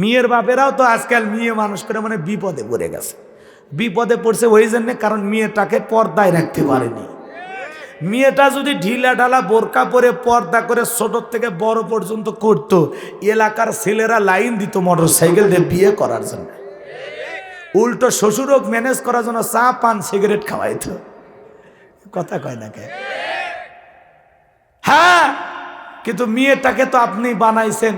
মেয়ের বাপেরাও তো আজকাল মেয়ে মানুষ করে মানে বিপদে পড়ে গেছে। বিপদে পড়ছে ওই জন্যে কারণ মেয়েটাকে পর্দায় রাখতে পারেনি। মেয়েটা যদি ঢিলা ঢালা বোরকা পরে পর্দা করে ছোট থেকে বড় পর্যন্ত করত, এলাকার ছেলেরা লাইন দিত মোটর সাইকেল দিয়ে বিয়ে করার জন্য। উল্টো শ্বশুরক ম্যানেজ করার জন্য চা, পান সিগারেট খাওয়াইত। কথা কয় না কে? হ্যাঁ কিন্তু মেয়েটাকে তো আপনি বানাইছেন।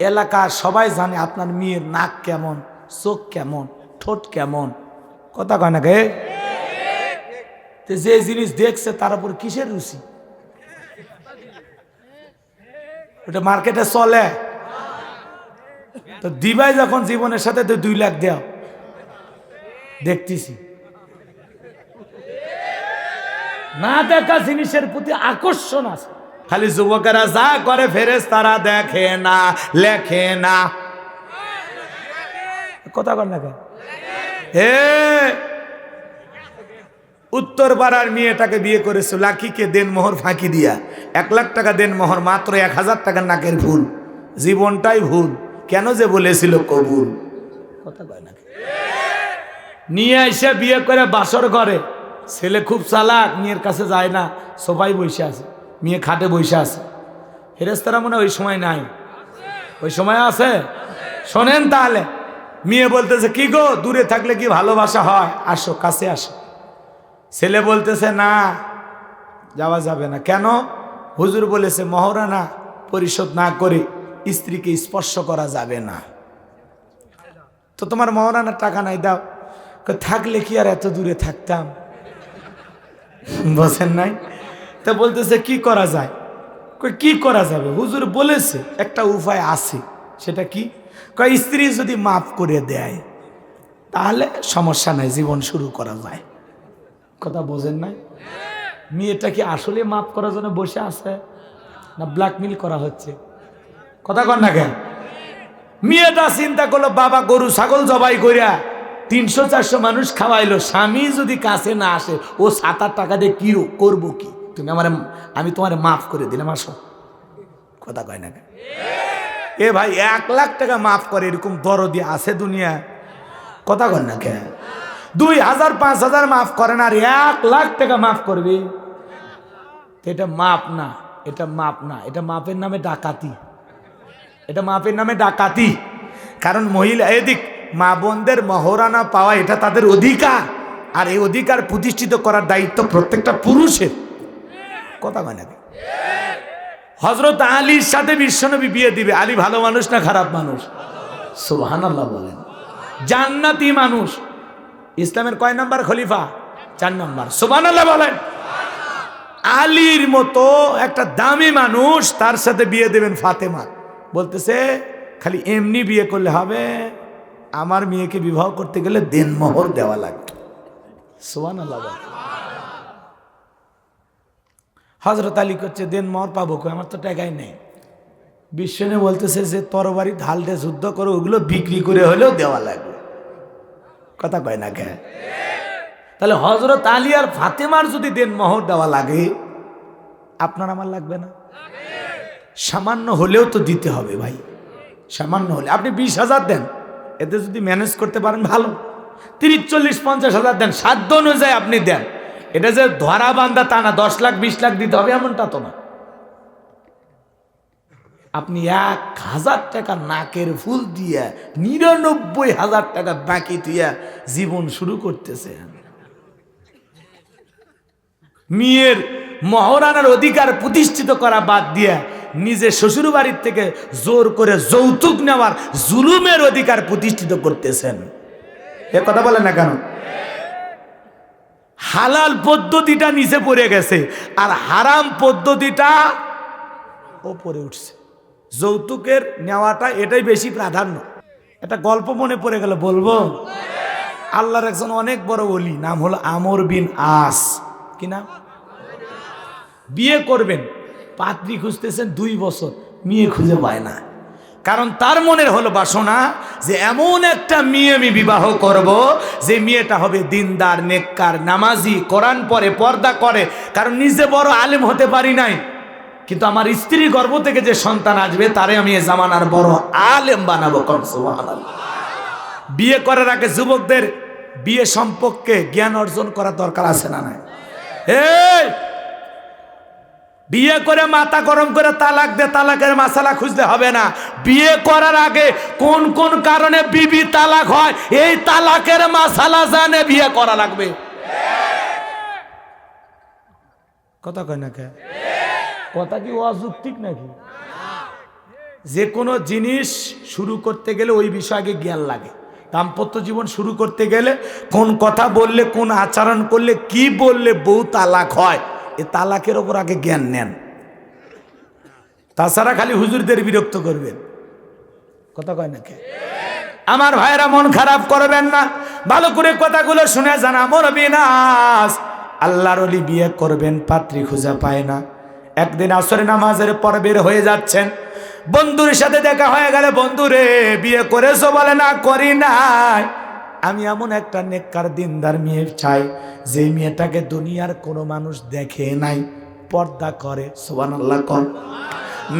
এলাকার সবাই জানে আপনার মেয়ের নাক কেমন, চোখ কেমন, ঠোঁট কেমন। কথা কয় না কে? যে জিনিস দেখছে তার উপর কিসের রুচি? ওটা মার্কেটে চলে। তো দিবাই যখন জীবনের সাথে তো দুই লাখ দেও। দেখতেছি। না দেখা জিনিসের প্রতি আকর্ষণ আছে। খালি যুবকেরা যা করে ফেরেস তারা দেখে না, লেখে না। কথা কর না হে! উত্তর পাড়ার মেয়েটাকে বিয়ে করেছ লাকিকে দেন মোহর ফাঁকি দিয়া। এক লাখ টাকা দেন মোহর, মাত্র এক হাজার টাকার নাকের ভুল। জীবনটাই ভুল, কেন যে বলেছিল কবুল? কথা কয় নিয়ে এসে বিয়ে করে বাসর করে ছেলে খুব চালাক, মেয়ের কাছে যায় না, সবাই বসে আছে। মেয়ে খাটে বসে আছে। ফেরেস্তারা মনে ওই সময় নাই। ওই সময় আছে? শোনেন তাহলে। মেয়ে বলতেছে, কি গো? দূরে থাকলে কি ভালোবাসা হয়? আসো, কাছে আসো। ছেলে বলতেছে, না, যাওয়া যাবে না। কেন? হুজুর বলেছে মহরানা পরিশোধ না করে স্ত্রীকে স্পর্শ করা যাবে না। তো তোমার মহরানার টাকা নাই, দাও। থাকলে কি আর এত দূরে থাকতাম? বসেন নাই? তা বলতেছে, কি করা যায়? কি করা যাবে? হুজুর বলেছে, একটা উপায় আছে, সেটা কি? কয়, স্ত্রী যদি মাফ করে দেয়, তাহলে সমস্যা নাই, জীবন শুরু করা যায়। কথা বোঝেন নাই? মেয়েটা কি আসলে মাফ করার জন্য বসে আছে, না ব্ল্যাকমেল করা হচ্ছে? কথা কর না কেন? মেয়েটা চিন্তা করল, বাবা গরু, ছাগল জবাই করিয়া তিনশো চারশো মানুষ খাওয়াইলো, স্বামী যদি কাছে না আসে, ও সাত টাকা দিয়ে কি করব কি? তুমি আমার, আমি তোমার মাফ করে দিলাম, আসো। কথা কয় না? এ ভাই, এক লাখ টাকা মাফ করে, এরকম দরদি আছে দুনিয়া। কথা কন না কে দুই হাজার, পাঁচ হাজার মাফ করেন আর এক লাখ টাকা মাফ করবি। এটা মাপ না, এটা মাপ না, এটা মাপের নামে ডাকাতি। এটা মাপের নামে ডাকাতি। কারণ মহিলা, এদিক, মা বোনদের মহরানা পাওয়া, এটা তাদের অধিকার। আর এই অধিকার প্রতিষ্ঠিত করার দায়িত্ব প্রত্যেকটা পুরুষের। কথা কয় নাকি হজরত আলীর সাথে বিশ্বনবী বিয়ে দিবে। আলী ভালো মানুষ না খারাপ মানুষ? সুবহান আল্লাহ বলেন। জান্নাতি মানুষ। ইসলামের কয় নাম্বার খলিফা? চার নাম্বার। সুবহান আল্লাহ বলেন। আলীর মতো একটা দামি মানুষ তার সাথে বিয়ে দেবেন ফাতেমা। বলতেছে, খালি এমনি বিয়ে করলে হবে। আমার মেয়েকে বিবাহ করতে গেলে দেনমোহর দেওয়া লাগবে। সুবহান আল্লাহ হজরত আলী করছে দেন মর পাবো আমার তো টাকাই নেই। বিশ্বনে বলতেছে যে তরবারি ঢালটে যুদ্ধ করো, ওগুলো বিক্রি করে হলেও দেওয়া লাগবে। কথা কয় না কে? তাহলে হজরত আলী আর ফাতেমার যদি দেন মহর দেওয়া লাগে, আপনার আমার লাগবে না? সামান্য হলেও তো দিতে হবে ভাই। সামান্য হলে। আপনি বিশ হাজার দেন। এতে যদি ম্যানেজ করতে পারেন ভালো। তিরিশ, চল্লিশ, পঞ্চাশ হাজার দেন। সাধ্য অনুযায়ী আপনি দেন। এটা যে ধরা বান্ধা তা না, দশ লাখ, বিশ লাখ দিতে হবে এমনটা তো না। আপনি এক হাজার টাকা নাকের ফুল দিয়ে নিরানব্বই হাজার টাকা বাকি দিয়া জীবন শুরু করতেছেন। মেয়ের মহরানার অধিকার প্রতিষ্ঠিত করা বাদ দিয়া নিজে শ্বশুর বাড়ির থেকে জোর করে যৌতুক নেওয়ার জুলুমের অধিকার প্রতিষ্ঠিত করতেছেন। এ কথা বলে না কেন? হালাল পদ্ধতিটা নিচে পড়ে গেছে, আর হারাম পদ্ধতিটা ওপরে উঠছে। যৌতুকের নেওয়াটা এটাই বেশি প্রাধান্য। একটা গল্প মনে পড়ে গেল, বলব? আল্লাহর একজন অনেক বড় বলি নাম হলো আমর বিন আস। কি নাম? বিয়ে করবেন, পাত্রী খুঁজতেছেন দুই বছর, মেয়ে খুঁজে পায় না। কারণ তার মনের হলো বাসনা যে এমন একটা মেয়ে আমি বিবাহ করব, যে মেয়েটা হবে দিনদার, নেককার, নামাজি, কোরআন পরে পর্দা করে। কারণ নিজে বড় আলেম হতে পারি নাই। কিন্তু আমার স্ত্রী গর্ভ থেকে যে সন্তান আসবে, তারে আমি এ জামানার বড় আলেম বানাবো বিয়ে করার আগে যুবকদের বিয়ে সম্পর্কে জ্ঞান অর্জন করা দরকার আছে না নাই? এই! বিয়ে করে মাথা গরম করে তালাক দে, তালাকের মাসালা খুঁজতে হবে না। বিয়ে করার আগে কোন কোন কারণে বিবি তালাক হয়, এই তালাকের মাসালা জানে বিয়ে করা লাগবে। কথা কয় না কে? কথা কি অযৌক্তিক নাকি? যে কোনো জিনিস শুরু করতে গেলে ওই বিষয়ে আগে জ্ঞান লাগে। দাম্পত্য জীবন শুরু করতে গেলে কোন কথা বললে, কোন আচরণ করলে, কি বললে বউ তালাক হয়। এ তালাকের ওপর আগে জ্ঞান নেন। তাছাড়া খালি হুজুরদের বিরক্ত করবেন। কথা কয় নাকি আমার ভাইরা মন খারাপ করবেন না। ভালো করে কথাগুলো শুনে জানা আমর বিনাশ। আল্লাহর অলি বিয়ে করবেন, পাত্রী খুঁজা পায় না। একদিন আসরে নামাজের পর বের হয়ে যাচ্ছেন। বন্ধুর সাথে দেখা হয়ে গেলে, বন্ধুরে, বিয়ে করেছ বলে না, করি নাই। আমি এমন একটা নেককার দিনদার মেয়ে চাই, যে মেয়েটাকে দুনিয়ার কোনো মানুষ দেখে নাই, পর্দা করে সোবান আল্লাহ কর।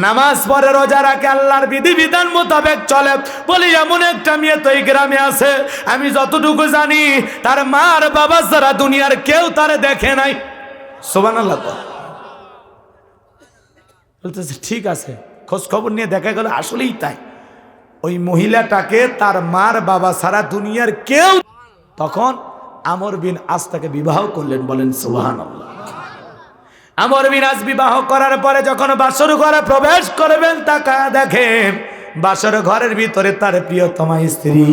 নামাজ পরে রোজা রাখে, আল্লাহর বিধি বিধান মোতাবেক চলে। বলি, এমন একটা মেয়ে তো এই গ্রামে আছে, আমি যতটুকু জানি, তার মার বাবা যারা দুনিয়ার কেউ তারে দেখে নাই। সোবান আল্লাহ কর। বলতেছে, ঠিক আছে, খোঁজ খবর নিয়ে দেখা গেল, আসলেই তাই। ওই মহিলাটাকে তার মার বাবা সারা দুনিয়ার কেউ তখন আমর বিন আজ তাকে বিবাহ করলেন, বলেন সুবাহান আমর বিন আজ বিবাহ করার পরে যখন বাসর ঘরে প্রবেশ করবেন তাকা দেখেন বাসর ঘরের ভিতরে তার প্রিয়তমা স্ত্রী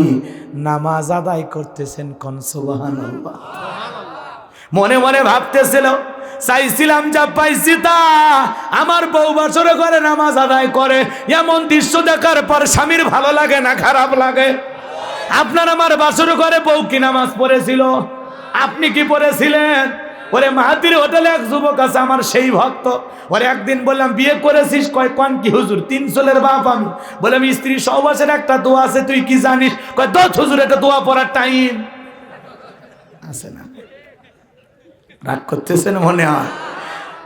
নামাজ আদায় করতেছেন কন সুবাহান মনে মনে ভাবতেছিল চাইছিলাম যা পাইছি তা। আমার বউ বছরে করে নামাজ আদায় করে। এমন দৃশ্য দেখার পর স্বামীর ভালো লাগে না, খারাপ লাগে? আপনার আমার বাসর ঘরে বউ কি নামাজ পড়েছিল? আপনি কি পড়েছিলেন? ওরে মাহাতির হোটেলে এক যুবক আছে আমার, সেই ভক্ত। ওরে একদিন বললাম, বিয়ে করেছিস? কয়, কন কি হুজুর, তিন চলের বাপ আমি। বলে আমি স্ত্রী সহবাসের একটা দোয়া আছে, তুই কি জানিস? কয় দশ হুজুর একটা দোয়া পড়ার টাইম আছে না। রাগ করতেছেন মনে হয়?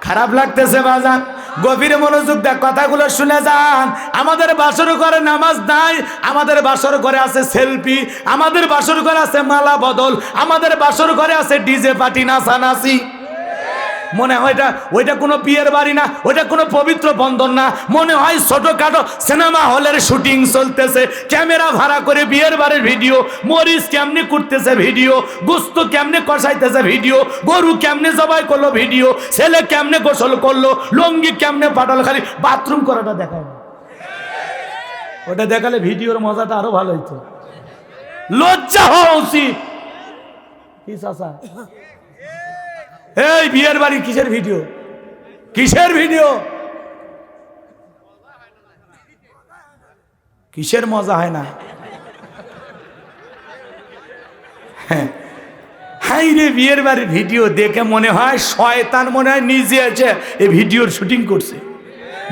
খারাপ লাগতেছে বাজান। গভীরে মনোযোগ দেখ কথাগুলো শুনে যান। আমাদের বাসর ঘরে নামাজ নাই, আমাদের বাসর ঘরে আছে সেলফি, আমাদের বাসর ঘরে আছে মালা বদল, আমাদের বাসর ঘরে আছে ডিজে পার্টি নাচানাচি। মনে হয় ওইটা ওইটা কোনো বিয়ের বাড়ি না, ওইটা কোনো পবিত্র বন্ধন না। মনে হয় ছোটখাটো সিনেমা হলের শুটিং চলতেছে। ক্যামেরা ভাড়া করে বিয়ের বাড়ির ভিডিও, মরিচ কেমনে করতেছে ভিডিও, গোস্ত কেমনে কষাইতেছে ভিডিও, গরু কেমনে জবাই করল ভিডিও, ছেলে কেমনে গোসল করল, লঙ্গি কেমনে পাঠালো খালি, বাথরুম করাটা দেখায় না। ওটা দেখালে ভিডিওর মজাটা আরও ভালো হইতো। লজ্জা হওয়া উচিত। এই বিয়ের বাড়ি কিসের ভিডিও? কিসের ভিডিও? কিসের মজা হয় না? হ্যাঁ। রে, বিয়ের বাড়ির ভিডিও দেখে মনে হয় শয়তান মনে হয় নিজে আছে এই ভিডিওর শুটিং করছে।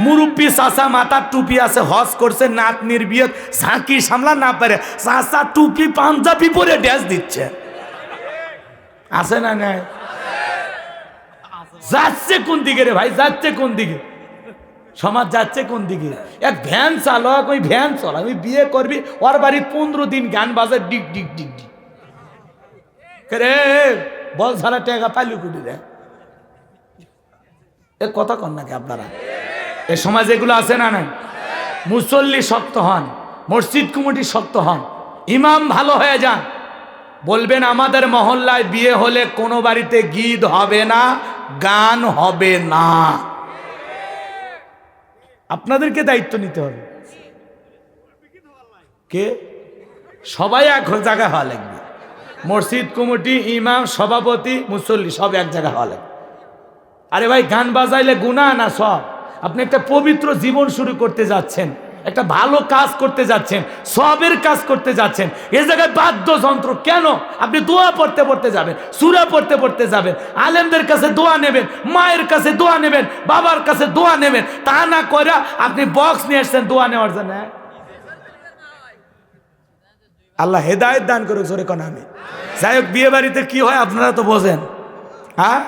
মুরুব্বি চাষা মাথার টুপি আছে হজ করছে, নাতনির বিয়ে, ঝাঁকি সামলা না পারে। চাষা টুপি পাঞ্জাবি পরে ড্যাস দিচ্ছে। আছে না নাই? যাচ্ছে কোন দিকে রে ভাই? যাচ্ছে কোন দিকে? সমাজ যাচ্ছে কোন দিকে? এক ভ্যান চালক, ওই ভ্যান চালক ওই বিয়ে করবি, ওর বাড়ি পনেরো দিন গান বাজে, ডিক ডিক ডিক ডিক। রে, বল ছাড়া টেকা পাইলু কুটি রে? এ কথা কন নাকি আপনারা? এ সমাজ এগুলো আছে না নাই? মুসল্লি শক্ত হন, মসজিদ কমিটি শক্ত হন, ইমাম ভালো হয়ে যান। বলবেন, আমাদের মহল্লায় বিয়ে হলে কোনো বাড়িতে গীত হবে না গান হবে না। আপনাদেরকে দায়িত্ব নিতে হবে। কে? সবাই এক জায়গায় হওয়া লাগবে। মসজিদ, কমিটি, ইমাম, সভাপতি, মুসল্লি, সব এক জায়গায় হওয়া লাগবে। আরে ভাই, গান বাজাইলে গুণা না সব? আপনি একটা পবিত্র জীবন শুরু করতে যাচ্ছেন। একটা ভালো কাজ করতে যাচ্ছেন, সবের কাজ করতে যাচ্ছেন। এ জায়গায় বাদ্যযন্ত্র কেন? আপনি দোয়া পড়তে পড়তে যাবেন, সুরা পড়তে পড়তে যাবেন, আলেমদের কাছে দোয়া নেবেন, মায়ের কাছে দোয়া নেবেন, বাবার কাছে দোয়া নেবেন, তা না করে আপনি বক্স নিয়ে আসছেন দোয়া নেওয়ার জন্য? আল্লাহ হেদায়ত দান করুক, জোরে কোন আমি। যাই হোক, বিয়ে বাড়িতে কি হয় আপনারা তো বোঝেন। হ্যাঁ?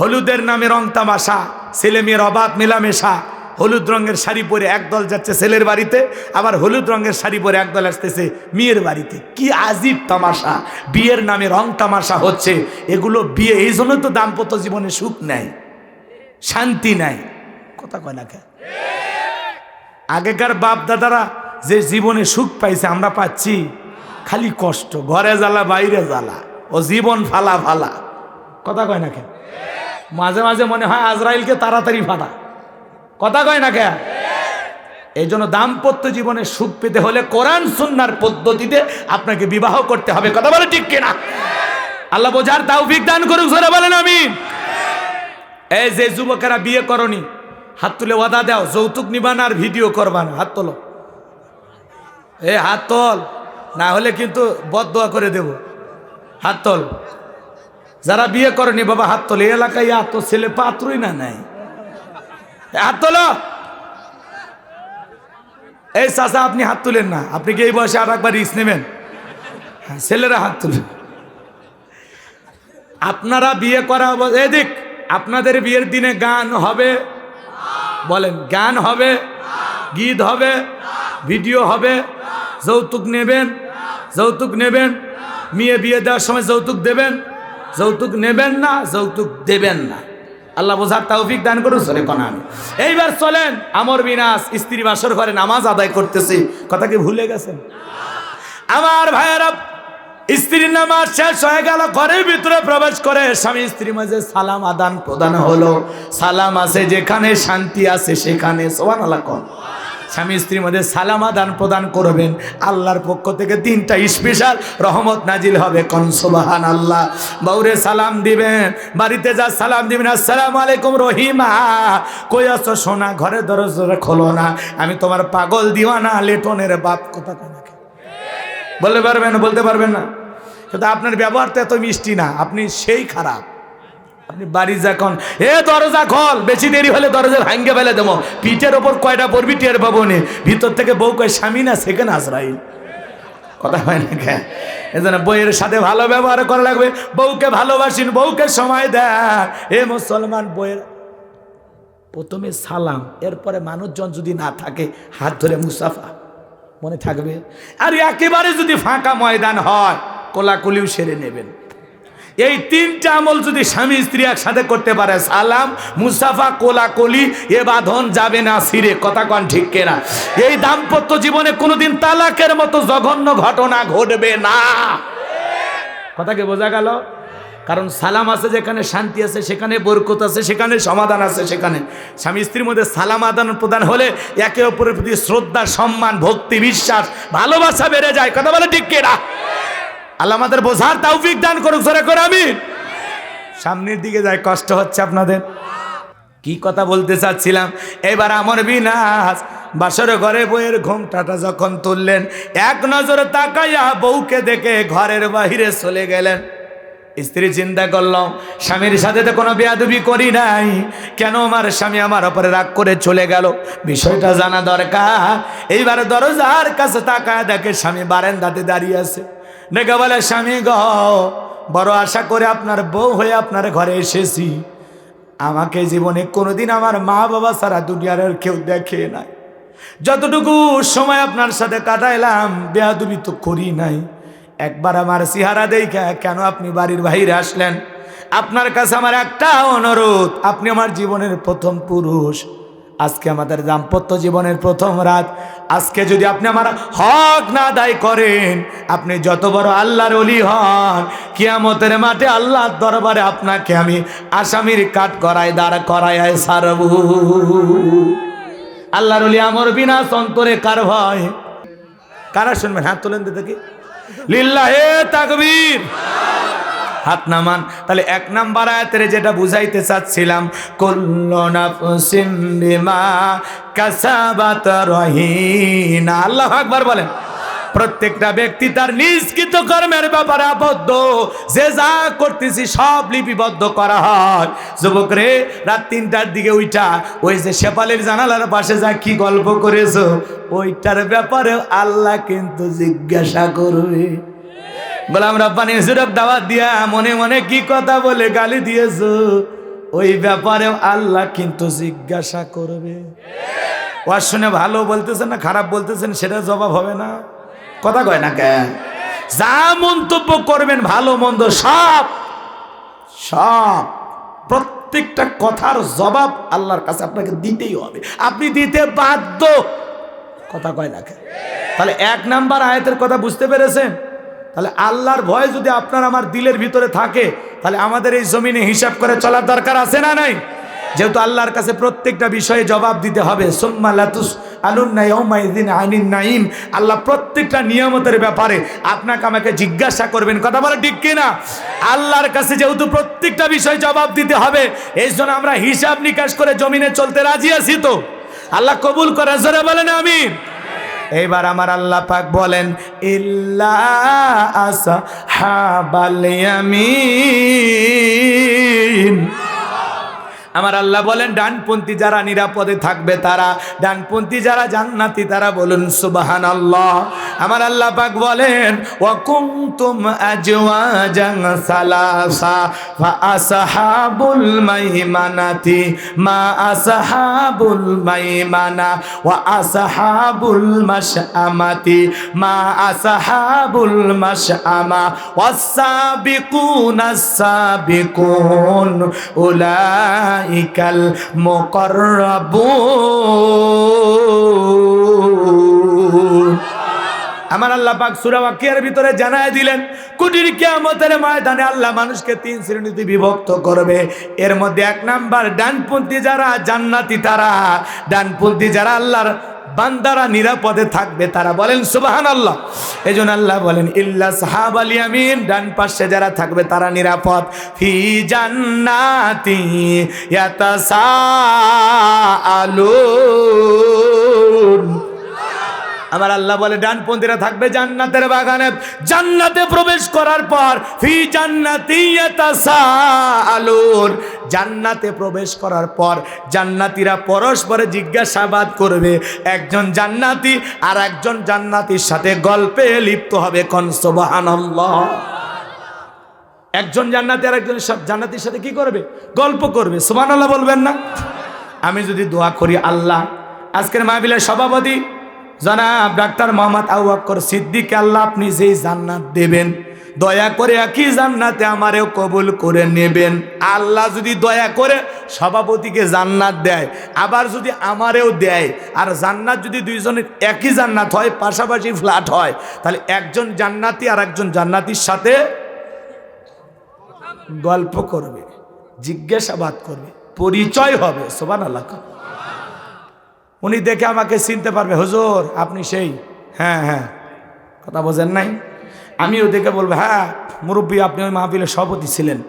হলুদের নামে রং তামাশা, ছেলে মেয়ের অবাধ মেলামেশা হলুদ রঙের শাড়ি পরে একদল যাচ্ছে ছেলের বাড়িতে, আবার হলুদ রঙের শাড়ি পরে একদল আসতেছে মেয়ের বাড়িতে। কি আজিব তামাশা, বিয়ের নামে রং তামাশা হচ্ছে। এগুলো বিয়ে, এই জন্য তো দাম্পত্য জীবনে সুখ নেয় শান্তি নাই। কথা কয় না আগেকার বাপ দাদারা যে জীবনে সুখ পাইছে, আমরা পাচ্ছি খালি কষ্ট, ঘরে জ্বালা, বাইরে জ্বালা, ও জীবন ফালা ফালা। কথা কয় না কে মাঝে মাঝে মনে হয় আজরাইলকে তাড়াতাড়ি ফাটা। কথা কয় না কে? এই জন্য দাম্পত্য জীবনে সুখ পেতে হলে কোরআন, সুন্নার পদ্ধতিতে আপনাকে বিবাহ করতে হবে। কথা বলে ঠিক কিনা? আল্লাহ বোঝার তাও বিজ্ঞান করুক সরে বলেন আমি এই যে যুবকেরা বিয়ে করনি, হাত তুলে ওয়াদা দাও, যৌতুক নিবান আর ভিডিও করবা না, হাত তোলো। এ, হাত তোল, না হলে কিন্তু বদোয়া করে দেব। হাত তোল। যারা বিয়ে করেনি, বাবা, হাত তোলে। এই এলাকায় এত ছেলে পাত্রই না, নাই। হাত তোলো। এই চাচা, আপনি হাত তুলেন না। আপনি কি এই বয়সে আর একবার রিস্ক নেবেন? হ্যাঁ ছেলেরা হাত তুলেন আপনারা বিয়ে করা এদিক আপনাদের বিয়ের দিনে গান হবে। বলেন, গান হবে, গীত হবে, ভিডিও হবে, যৌতুক নেবেন যৌতুক নেবেন। মেয়ে বিয়ে দেওয়ার সময় যৌতুক দেবেন, যৌতুক নেবেন না, যৌতুক দেবেন না। আল্লাহ বোঝার তৌফিক দান করুন সরে কনান এইবার চলেন, আমর বিনাশ স্ত্রী বাসর ঘরে নামাজ আদায় করতেছি। কথা কি ভুলে গেছেন? আমার ভাইয়েরা, স্ত্রীর নামাজ শেষ হয়ে গেল, ঘরের ভিতরে প্রবেশ করে স্বামী স্ত্রীর মাঝে সালাম আদান প্রদান হলো। সালাম আছে যেখানে শান্তি আছে সেখানে সোহান আল্লাহ কন। স্বামী স্ত্রীর মধ্যে সালাম আদান প্রদান করবেন। আল্লাহর পক্ষ থেকে তিনটা স্পেশাল রহমত নাজিল হবে। কন সোবাহান আল্লাহ বৌরে সালাম দিবেন, বাড়িতে যা সালাম দিবেন, আসসালাম আলাইকুম রহিমা, কই আছো? সোনা ঘরে দরজা খোলো না। আমি তোমার পাগল দিওয়ানা, লেটনের বাপ, কথা কেনা বলতে পারবেন বলতে পারবেন না। কিন্তু আপনার ব্যবহার তো এত মিষ্টি না, আপনি সেই খারাপ। বাড়ি যখন এ দরজা খোল, বেশি দেরি হলে দরজা ভাঙ্গে ফেলে দেবো। পিঠের ওপর কয়টা পড়বি টের পাবো নে। ভিতর থেকে বউ কয়, স্বামী না সেখানে আজরাইল কথা হয় না কে? এজন্য বইয়ের সাথে ভালো ব্যবহার করা লাগবে। বউকে ভালোবাসিন, বউকে সময় দেন এ মুসলমান বইয়ের প্রথমে সালাম, এরপরে মানুষজন যদি না থাকে, হাত ধরে মুসাফা মনে থাকবে। আর একেবারে যদি ফাঁকা ময়দান হয়, কোলাকুলিও সেরে নেবেন। এই তিনটা আমল যদি স্বামী স্ত্রী একসাথে করতে পারে, সালাম, মুসাফা, কোলাকুলি এ বাঁধন যাবে না, সিরে, কথা কন ঠিক কেনা? এই দাম্পত্য জীবনে কোনোদিন তালাকের মতো জঘন্য ঘটনা ঘটবে না। কথাকে বোঝা গেল? কারণ সালাম আছে যেখানে শান্তি আছে, সেখানে বরকত আছে, সেখানে সমাধান আছে, সেখানে। স্বামী স্ত্রীর মধ্যে সালাম আদান প্রদান হলে একে অপরের প্রতি শ্রদ্ধা, সম্মান, ভক্তি, বিশ্বাস, ভালোবাসা বেড়ে যায়। কথা বলে ঠিক কেনা? আল্লাহ আমাদের বোঝার তৌফিক দান করুক সরে করে আমি সামনের দিকে যায়, কষ্ট হচ্ছে আপনাদের। কি কথা বলতে চাচ্ছিলাম? এবার আমার বিনাশ বাসর ঘরে বইয়ের ঘুমটাটা যখন তুললেন, এক নজরে তাকাইয়া বউকে দেখে ঘরের বাহিরে চলে গেলেন। স্ত্রী চিন্তা করলাম স্বামীর সাথে তো কোনো বেয়াদবি করি নাই। কেন আমার স্বামী আমার ওপরে রাগ করে চলে গেল? বিষয়টা জানা দরকার। এইবার দরজার কাছে তাকায় দেখে স্বামী বারেন্দাতে দাঁড়িয়ে আছে। ডেকে বলে, স্বামী গ, বড় আশা করে আপনার বউ হয়ে আপনার ঘরে এসেছি। আমাকে জীবনে কোনোদিন আমার মা বাবা সারা দুনিয়ার কেউ দেখে নাই। যতটুকু সময় আপনার সাথে কাটাইলাম, বেয়াদুবি তো করি নাই। একবার আমার চেহারা দেখা কেন আপনি বাড়ির বাইরে আসলেন? আপনার কাছে আমার একটা অনুরোধ, আপনি আমার জীবনের প্রথম পুরুষ। আজকে আমাদের দাম্পত্য জীবনের প্রথম রাত। আজকে যদি আপনি আমার হক না আদায় করেন, আপনি যত বড় আল্লাহর অলি হন, কিয়ামতের মাঠে আল্লাহর দরবারে আপনাকে আমি আসামির কাঠ করায় দাঁড় করায় সারবু আল্লাহর অলি আমর বিনা অন্তরে কার ভয়? কারা শুনবেন? হাত তোলেন তো দেখি। লিল্লাহে তাকবীর। হাত নামান। তাহলে এক নাম্বার আয়াতের যেটা বুঝাইতে চাচ্ছিলাম আল্লাহু আকবার বলেন। প্রত্যেকটা ব্যক্তি তার নিষ্কৃত কর্মের ব্যাপারে আবদ্ধ। যে যা করতেছি সব লিপিবদ্ধ করা হয়। যুবক রে, রাত তিনটার দিকে ওইটা ওই যে শেপালের জানালার পাশে যা কি গল্প করেছ, ওইটার ব্যাপারে আল্লাহ কিন্তু জিজ্ঞাসা করবে। গোলাম রব্বানি হুজুরক দাওয়াত দিয়া মনে মনে কি কথা বলে গালি দিয়েছ? ওই ব্যাপারে আল্লাহ কিন্তু জিজ্ঞাসা করবে। ওয়াজ শুনে ভালো বলতেছেন না, খারাপ বলতেছেন সেটা জবাব হবে না। কথা কয় না কেন? যা মন্তব্য করবেন, ভালো মন্দ সব সব, প্রত্যেকটা কথার জবাব আল্লাহর কাছে আপনাকে দিতেই হবে। আপনি দিতে বাধ্য। কথা কয় না কেন? তাহলে এক নাম্বার আয়াতের কথা বুঝতে পেরেছেন? তাহলে আল্লাহর ভয় যদি আপনার আমার দিলের ভিতরে থাকে, তাহলে আমাদের এই জমিনে হিসাব করে চলার দরকার আছে না নাই? যেহেতু আল্লাহর কাছে প্রত্যেকটা বিষয়ে জবাব দিতে হবে। লাতুস আল্লাহ প্রত্যেকটা নিয়ামতের ব্যাপারে আপনাকে আমাকে জিজ্ঞাসা করবেন। কথা বলে ঠিক কিনা? আল্লাহর কাছে যেহেতু প্রত্যেকটা বিষয় জবাব দিতে হবে, এই জন্য আমরা হিসাব নিকাশ করে জমিনে চলতে রাজি আছি তো? আল্লাহ কবুল করে জোরে বলেন আমি এবার আমার আল্লাহ পাক বলেন ইল্লা আসা হাবাল ইয়ামিন। আমার আল্লাহ বলেন, ডানপন্থী যারা নিরাপদে থাকবে তারা, ডানপন্থী যারা জান্নাতি তারা বলুন সুবাহান আল্লাহ আমার আল্লাহ পাক বলেন ওয়াকুমতুম আজওয়াজান সালাসা ফা আসহাবুল মাইমানাতি, মা আসহাবুল মাইমানা, ওয়া আসহাবুল মাশআমাতি, মা আসহাবুল মাশআমা ওয়াস-সাবিকুনাস সাবিকুন উলাইকাল মুকাররাবুন আমার আল্লাহ পাক সূরা ওয়াকিয়ার ভিতরে জানায় দিলেন, কুটির কিয়ামতের ময়দানে আল্লাহ মানুষকে তিন শ্রেণীতে বিভক্ত করবে। এর মধ্যে এক নাম্বার ডানপন্থী যারা জান্নাতি তারা। ডানপন্থী যারা আল্লাহর বান্দারা নিরাপদে থাকবে। তারা বলেন সুবাহান আল্লাহ এই জন্য আল্লাহ বলেন, ইল্লা সাহাব আলী আমিন ডান পাশে যারা থাকবে, তারা নিরাপদ। ফি জান্নাতি ইয়াতাসাআলুন। আমার আল্লাহ বলে, ডানপন্থীরা থাকবে জান্নাতের বাগানে। জান্নাতে প্রবেশ করার পর, ফি জান্নাতি ইয়াতাসাআলুন জান্নাতে প্রবেশ করার পর, জান্নাতীরা পরস্পরে জিজ্ঞাসাবাদ করবে, একজন জান্নাতি আর একজন জান্নাতির সাথে গল্পে লিপ্ত হবে কোন? সুবহানাল্লাহ। একজন জান্নাতি আর একজন জান্নাতির সাথে কি করবে? গল্প করবে। সোমান আল্লাহ বলবেন না? আমি যদি দোয়া করি আল্লাহ, আজকের মাহবিলের সভাপতি জনাব ডাক্তার মোহাম্মদ আউয়াক্কর সিদ্দিক, আল্লাহ আপনি যেই জান্নাত দেবেন, দয়া করে একই জান্নাতে আমারেও কবুল করে নেবেন। আল্লাহ যদি দয়া করে সভাপতিকে জান্নাত দেয়, আবার যদি আমারেও দেয়, আর জান্নাত যদি দুইজনের একই জান্নাত হয়, পাশাপাশি ফ্ল্যাট হয়, তাহলে একজন জান্নাতি আর একজন জান্নাতির সাথে গল্প করবে, জিজ্ঞাসাবাদ করবে, পরিচয় হবে সোবান আল্লাহ উনি দেখে আমাকে চিনতে পারবে, হুজুর, আপনি সেই। হ্যাঁ হ্যাঁ। কথা বোঝেন নাই? আমিও দেখে বলব হ্যাঁ মুরব্বী, আপনি ওই মাহফিলের সভাপতি ছিলেন।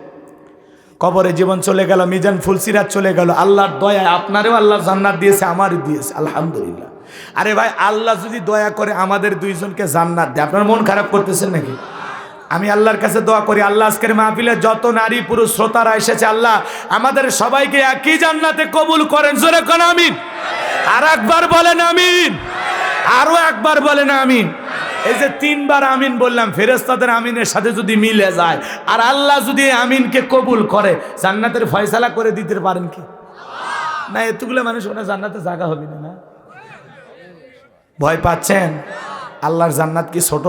কবরে জীবন চলে গেল, মিজান ফুলসিরাত চলে গেল। আল্লাহর দয়ায় আপনারও আল্লাহ জান্নাত দিয়েছে, আমারও দিয়েছে। আলহামদুলিল্লাহ। আরে ভাই, আল্লাহ যদি দয়া করে আমাদের দুইজনকে জান্নাত দেয়, আপনার মন খারাপ করতেছেন নাকি? আমি আল্লাহর কাছে দোয়া করি, আল্লাহ আজকের মাহফিলে যত নারী, পুরুষ, শ্রোতারা এসেছে, আল্লাহ আমাদের সবাইকে একই জান্নাতে কবুল করেন। জোরে কোন, আমিন। আর একবার বলেন আমিন। আরও একবার বলেন আমিন। এই যে তিনবার আমিন বললাম ফেরেস্তাদের আমিনের সাথে যদি মিলে যায়, আর আল্লাহ যদি আমিনকে কবুল করে, জান্নাতের ফয়সালা করে দিতে পারেন কি? না, এতগুলো মানুষ ওনার জান্নাতে জায়গা হবে না ভয় পাচ্ছেন? আল্লাহর জান্নাত কি ছোট?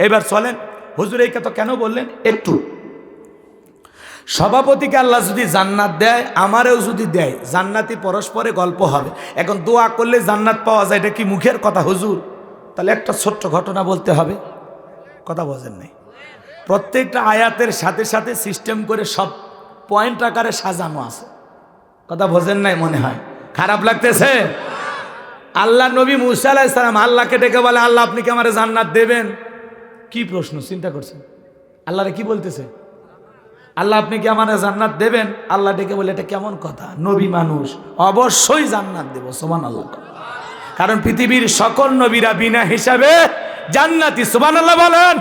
এবার চলেন, হুজুর এই কথা কেন বললেন? একটু। সভাপতিকে আল্লাহ যদি জান্নাত দেয়, আমারেও যদি দেয়, জান্নাতি পরস্পরে গল্প হবে। এখন দোয়া করলে জান্নাত পাওয়া যায়, এটা কি মুখের কথা? হুজুর, তাহলে একটা ছোট্ট ঘটনা বলতে হবে। কথা বোঝেন নাই? প্রত্যেকটা আয়াতের সাথে সাথে সিস্টেম করে সব পয়েন্ট আকারে সাজানো আছে। কথা বোঝেন নাই মনে হয়? খারাপ লাগতেছে? আল্লাহ নবী মুসা আলাইসালাম আল্লাহকে ডেকে বলে, আল্লাহ, আপনি কি আমার জান্নাত দেবেন? কি প্রশ্ন? চিন্তা করছেন? আল্লাহরে কি বলতেছে? আল্লাহ আপনি কি আমার জান্নাত দেবেন? আল্লাহ ডেকে বলে, এটা কেমন কথা? নবী মানুষ, অবশ্যই জান্নাত দেব। সোমান আল্লাহ কারণ পৃথিবীর সকল নবীরা বিনা হিসাবে জান্নাতি সোমান আল্লাহ বলেন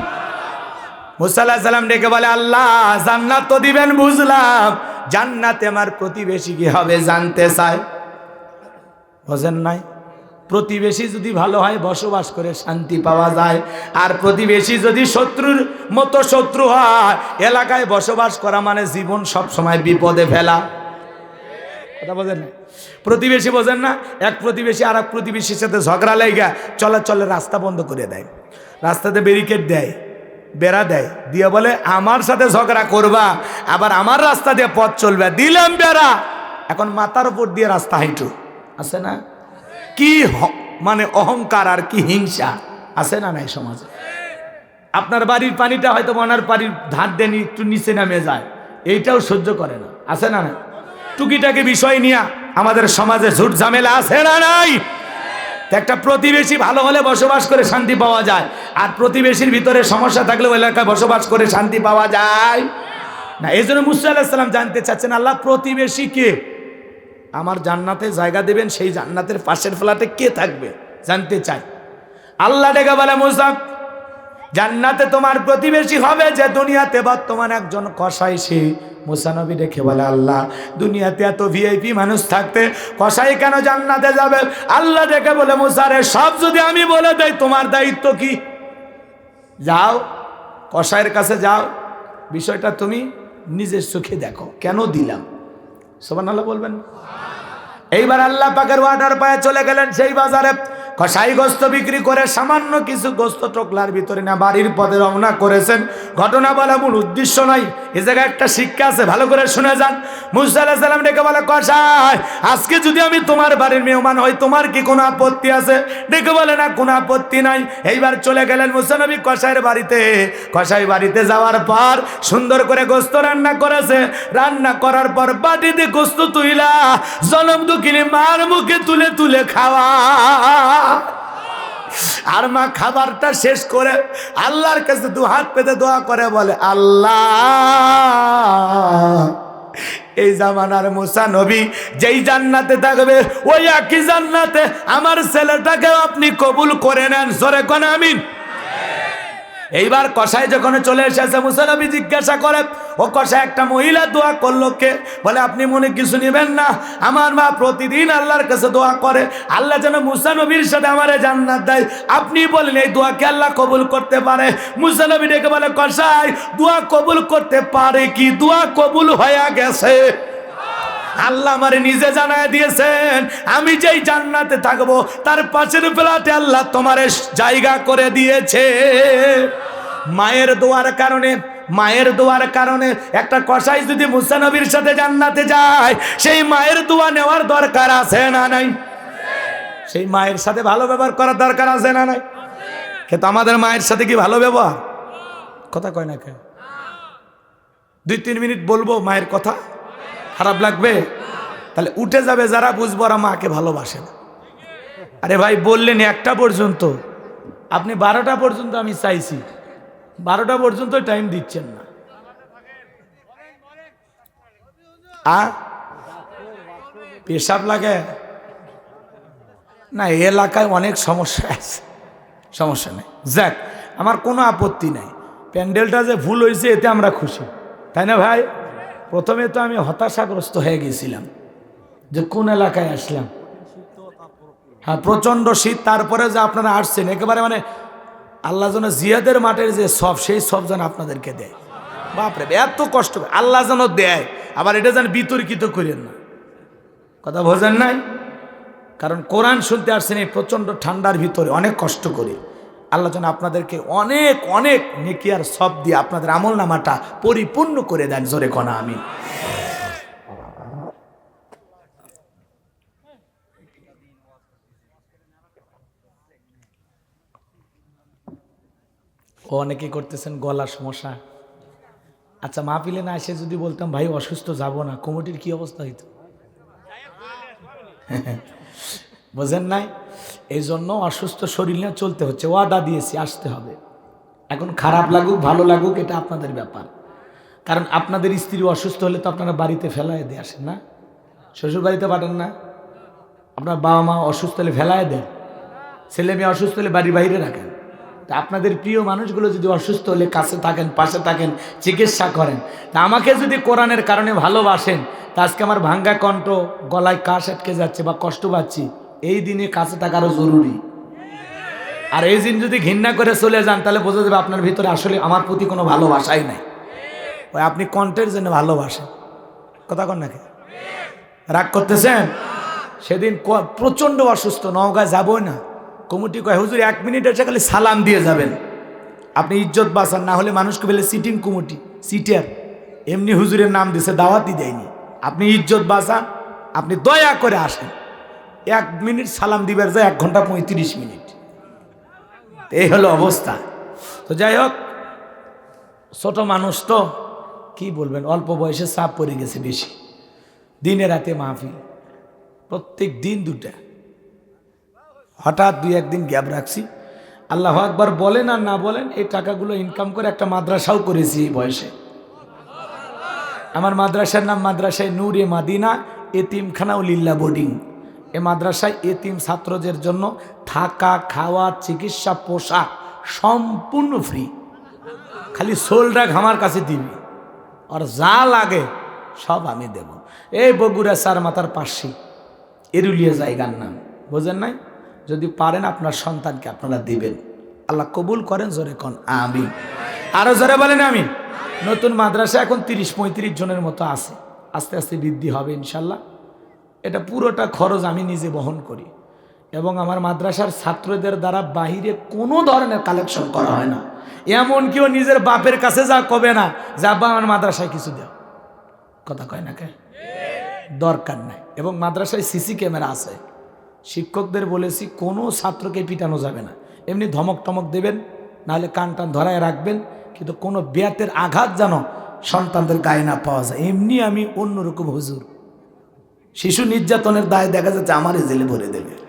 মুসাল্লাহ সাল্লাম ডেকে বলে, আল্লাহ, জান্নাত তো দিবেন, বুঝলাম। জান্নাতে আমার প্রতিবেশী কি হবে জানতে চায়? বোঝেন নাই? প্রতিবেশী যদি ভালো হয়, বসবাস করে শান্তি পাওয়া যায়। আর প্রতিবেশী যদি শত্রুর মতো শত্রু হয়, এলাকায় বসবাস করা মানে জীবন সব সময় বিপদে ফেলা। কথা বোঝেন না প্রতিবেশী বোঝেন না, এক প্রতিবেশী আর এক প্রতিবেশীর সাথে ঝগড়া লেগা চলাচলের রাস্তা বন্ধ করে দেয়। রাস্তাতে ব্যারিকেড দেয়, বেড়া দেয়, দিয়ে বলে, আমার সাথে ঝগড়া করবা, আবার আমার রাস্তা দিয়ে পথ চলবে। দিলাম বেড়া। এখন মাথার উপর দিয়ে রাস্তা হাইটু। আছে না? কি মানে অহংকার আর কি হিংসা? আছে না নাই সমাজে? আপনার বাড়ির পানিটা হয়তো ওনার বাড়ির ধার দেনি একটু নিচে নামে যায়। এইটাও সহ্য করে না। আছে না নাই? টুকিটাকি বিষয় নিয়ে আমাদের সমাজে ঝুট ঝামেলা আছে না নাই? একটা প্রতিবেশী ভালো হলে বসবাস করে শান্তি পাওয়া যায়। আর প্রতিবেশীর ভিতরে সমস্যা থাকলে ওই এলাকায় বসবাস করে শান্তি পাওয়া যায়। না, এই জন্য মুসা আলাহিসাল্লাম জানতে চাচ্ছেন, আল্লাহ প্রতিবেশী কে? আমার জান্নাতে জায়গা দেবেন, সেই জান্নাতের পাশের ফ্ল্যাটে কে থাকবে? জানতে চাই। আল্লাহ ডেকে বলে, মুসা, জান্নাতে তোমার প্রতিবেশী হবে যে দুনিয়াতে বর্তমান একজন কসাই সে মুসানবী রেখে বলে, আল্লাহ, দুনিয়াতে এত ভিআইপি মানুষ থাকতে কসাই কেন জান্নাতে যাবে? আল্লাহ ডেকে বলে মুসারে সব যদি আমি বলে দেই, তোমার দায়িত্ব কি? যাও, কসাইয়ের কাছে যাও। বিষয়টা তুমি নিজের চোখে দেখো। কেন দিলাম? সোমান আল্লাহ বলবেন। এইবার আল্লাহ পাকের ওয়াটার পায়ে চলে গেলেন সেই বাজারে। কষাই গোস্ত বিক্রি করে সামান্য কিছু গোস্ত টোকলার ভিতরে না বাড়ির পথে রওনা করেছেন। ঘটনা বলা মূল উদ্দেশ্য নয়। এ জায়গায় একটা শিক্ষা আছে, ভালো করে শুনে যান। মুসা আলাহ সাল্লাম ডেকে বলে কষাই আজকে যদি আমি তোমার বাড়ির মেহমান হই, তোমার কি কোনো আপত্তি আছে? ডেকে বলে, না, কোনো আপত্তি নাই। এইবার চলে গেলেন মুসানবী কষাইয়ের বাড়িতে। কষাই বাড়িতে যাওয়ার পর সুন্দর করে গোস্ত রান্না করেছে। রান্না করার পর বাটিতে গোস্ত তুইলা, জনম দুঃখিনী মার মুখে তুলে তুলে খাওয়া। আর মা খাবারটা শেষ করে আল্লাহর কাছে দু হাত পেতে দোয়া করে বলে, আল্লাহ, এই জামানার মুসা নবী যেই জান্নাতে থাকবে, ওই একই জান্নাতে আমার ছেলেটাকে আপনি কবুল করে নেন। সরে কোন, আমিন। এইবার কষাই যখন চলে এসেছে মুসানবী জিজ্ঞাসা করে, ও কষাই একটা মহিলা দোয়া করল কে? বলে, আপনি মনে কিছু নেবেন না। আমার মা প্রতিদিন আল্লাহর কাছে দোয়া করে। আল্লাহ যেন মুসানবীর সাথে আমারে জান্নাত দেয়। আপনি বলেন, এই দোয়াকে আল্লাহ কবুল করতে পারে? মুসানবী ডেকে বলে কষাই দোয়া কবুল করতে পারে কি? দোয়া কবুল হয়ে গেছে। আল্লাহ আমারে নিজে জানায় দিয়েছেন, আমি যেই জান্নাতে থাকব, তার পাশের ফ্ল্যাটে আল্লাহ তোমার জায়গা করে দিয়েছে। মায়ের দোয়ার কারণে, মায়ের দোয়ার কারণে একটা কসাই যদি মুসানবীর সাথে জান্নাতে যায়, সেই মায়ের দোয়া নেওয়ার দরকার আছে না নাই? সেই মায়ের সাথে ভালো ব্যবহার করার দরকার আছে না নাই? কিন্তু আমাদের মায়ের সাথে কি ভালো ব্যবহার? কথা কয় না কেন দুই তিন মিনিট বলব মায়ের কথা? খারাপ লাগবে? তাহলে উঠে যাবে যারা, বুঝব ওরা মাকে ভালোবাসে না। আরে ভাই, বললেন একটা পর্যন্ত। আপনি বারোটা পর্যন্ত আমি চাইছি। বারোটা পর্যন্ত টাইম দিচ্ছেন না। আ? পেশাব লাগে? না এলাকায় অনেক সমস্যা আছে। সমস্যা নেই। যাক, আমার কোনো আপত্তি নাই। প্যান্ডেলটা যে ভুল হয়েছে, এতে আমরা খুশি। তাই না ভাই? প্রথমে তো আমি হতাশাগ্রস্ত হয়ে গেছিলাম যে কোন এলাকায় আসলাম। হ্যাঁ প্রচণ্ড শীত, তারপরে যে আপনারা আসছেন, একেবারে মানে আল্লাহ যেন জিয়াদের মাঠের যে সব, সেই সব যেন আপনাদেরকে দেয়। বাপরে, এত কষ্ট আল্লাহ যেন দেয়, আবার এটা যেন বিতর্কিত করেন না। কথা বোঝেন নাই? কারণ কোরআন শুনতে আসছেন এই প্রচণ্ড ঠান্ডার ভিতরে, অনেক কষ্ট করে। আল্লাহ যেন আপনাদেরকে অনেক অনেক নেকিয়ার সব দিয়ে আপনাদের আমল নামাটা পরিপূর্ণ করে দেন। জোরে কনা আমি ও অনেকে করতেছেন গলার সমস্যা। আচ্ছা মাহফিলে না এসে যদি বলতাম, ভাই, অসুস্থ, যাব না। কমিটির কি অবস্থা হইতো? বোঝেন নাই? এই জন্য অসুস্থ শরীর নিয়ে চলতে হচ্ছে, ওয়াদা দিয়েছি, আসতে হবে। এখন খারাপ লাগুক, ভালো লাগুক, এটা আপনাদের ব্যাপার। কারণ আপনাদের স্ত্রী অসুস্থ হলে তো আপনারা বাড়িতে ফেলায় দিয়ে আসেন না। শ্বশুর বাড়িতে পাঠান না। আপনার বাবা মা অসুস্থ হলে ফেলায় দেন। ছেলে মেয়ে অসুস্থ হলে বাড়ির বাইরে রাখেন। তা আপনাদের প্রিয় মানুষগুলো যদি অসুস্থ হলে কাছে থাকেন, পাশে থাকেন, চিকিৎসা করেন। তা আমাকে যদি কোরআনের কারণে ভালোবাসেন, তা আজকে আমার ভাঙ্গা কণ্ঠ, গলায় কাশ আটকে যাচ্ছে বা কষ্ট পাচ্ছি। এই দিনে কাছে থাকারও জরুরি। আর এই দিন যদি ঘৃণা করে চলে যান, তাহলে বোঝা যাবে আপনার ভিতরে আসলে আমার প্রতি কোনো ভালোবাসাই নাই। ওই আপনি কণ্ঠের জন্য ভালোবাসেন। কথা কন নাকি রাগ করতেছেন? সেদিন প্রচণ্ড অসুস্থ, নওগাঁ যাবই না। কমিটি কয়, হুজুর, এক মিনিট এসে খালি সালাম দিয়ে যাবেন। আপনি ইজ্জত বাঁচান, না হলে মানুষকে বলে সিটিং কমিটি সিটার এমনি হুজুরের নাম দিছে, দাওয়াতই দেয়নি। আপনি ইজ্জত বাঁচান, আপনি দয়া করে আসেন। এক মিনিট সালাম দিবার যায়, এক ঘণ্টা পঁয়ত্রিশ মিনিট। এই হলো অবস্থা। তো যাই হোক, ছোট মানুষ তো, কি বলবেন, অল্প বয়সে চাপ পড়ে গেছে বেশি। দিনে রাতে মাহফিল, প্রত্যেক দিন দুটা। হঠাৎ দুই একদিন গ্যাপ রাখছি। আল্লাহ একবার বলেন আর না বলেন, এই টাকাগুলো ইনকাম করে একটা মাদ্রাসাও করেছি এই বয়সে। আমার মাদ্রাসার নাম মাদ্রাসায় নূর মাদিনা এতিমখানা ও লিল্লা বোর্ডিং। এ মাদ্রাসায় এতিম ছাত্রদের জন্য থাকা, খাওয়া, চিকিৎসা, পোশাক সম্পূর্ণ ফ্রি। খালি সোলটা আমার কাছে দিবি। আর যা লাগে সব আমি দেব। এই বগুড়া সার মাতার পাশে এরুলিয়া জায়গার নাম, বোঝেন নাই? যদি পারেন আপনার সন্তানকে আপনারা দিবেন। আল্লাহ কবুল করেন, জোরে কন আমি আরও জোরে বলেন আমি নতুন মাদ্রাসা এখন তিরিশ পঁয়ত্রিশ জনের মতো আছে। আস্তে আস্তে বৃদ্ধি হবে, ইনশাল্লাহ। এটা পুরোটা খরচ আমি নিজে বহন করি। এবং আমার মাদ্রাসার ছাত্রদের দ্বারা বাহিরে কোনো ধরনের কালেকশন করা হয় না। এমন কেউ নিজের বাপের কাছে যা কবে না, যা বা আমার মাদ্রাসায় কিছু দাও। কথা কয় না কে? দরকার নাই। এবং মাদ্রাসায় সিসি ক্যামেরা আছে। শিক্ষকদের বলেছি, কোনো ছাত্রকে পিটানো যাবে না। এমনি ধমক টমক দেবেন, নাহলে কান টান ধরায় রাখবেন, কিন্তু কোনো ব্যাতের আঘাত যেন সন্তানদের গায়ে না পাওয়া যায়। এমনি আমি অন্যরকম হুজুর। শিশু নির্যাতনের দায় দেখা যাচ্ছে আমারই জেলে ভরে দেবে।